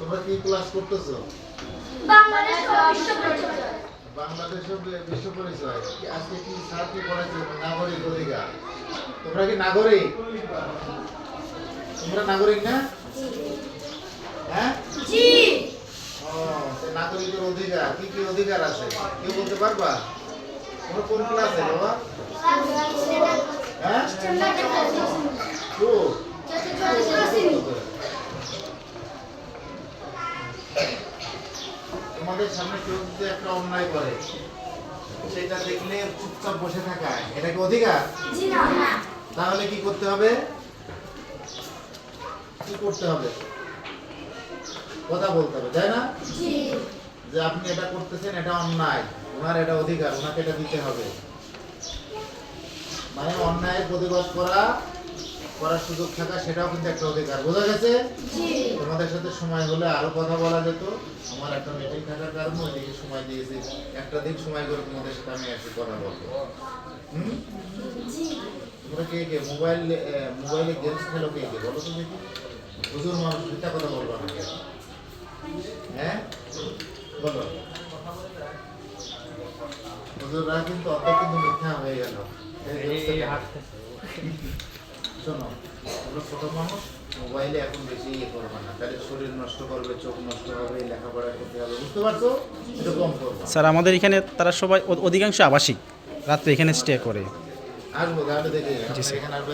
তোমরা কি ক্লাস করতেছো? বাংলাদেশ বিশ্ব পরিচয়। বাংলাদেশ বিশ্ব পরিচয়। আজকে কি স্যার কি পড়াইছে নাগরিক অধিকার। তোমরা কি নাগরিক? তোমরা নাগরিক না? হ্যাঁ? জি। ও নাগরিকের অধিকার। কি কি অধিকার আছে? কেউ বলতে পারবা? তোমরা কোন ক্লাসে বাবা? হ্যাঁ? তো তোমাদের সামনে কেউ যদি একটা অন্যায় করে সেটা দেখলে চুপচাপ বসে থাকা এটা কি অধিকার? তাহলে কি করতে হবে? কি করতে হবে? কথা বলতে হবে তাই না? যে আপনি এটা করতেছেন এটা অন্যায়। ওনার এটা অধিকার ওনাকে এটা দিতে হবে। মানে অন্যায়ের প্রতিবাদ করা করার সুযোগ থাকা সেটাও কিন্তু একটা অধিকার। বোঝা গেছে? তোমাদের সাথে সময় হলে আরও কথা বলা যেত। আমার একটা মিটিং থাকার কারণে ওইদিকে সময় দিয়েছি। একটা দিন সময় করে তোমাদের সাথে আমি এসে কথা বলব। হুম? তোমরা কে কে? মোবাইল মোবাইলে গেমস খেলো কে কে? বলো তো দেখি। হুজুর মানুষ মিথ্যা কথা বলব না কেন? হ্যাঁ? বলো। হুজুররা কিন্তু অর্ধেক কিন্তু মিথ্যা হয়ে গেল। শোনো ছোট মানুষ মোবাইলে এখন বেশি ইয়ে করবে না। তাহলে শরীর নষ্ট করবে চোখ নষ্ট হবে লেখাপড়া করতে হবে বুঝতে পারছ? এটা কম করব। স্যার আমাদের এখানে তারা সবাই অধিকাংশ আবাসিক। রাত্রে এখানে স্টে করে। আসব তাহলে দেখে এখানে আসবে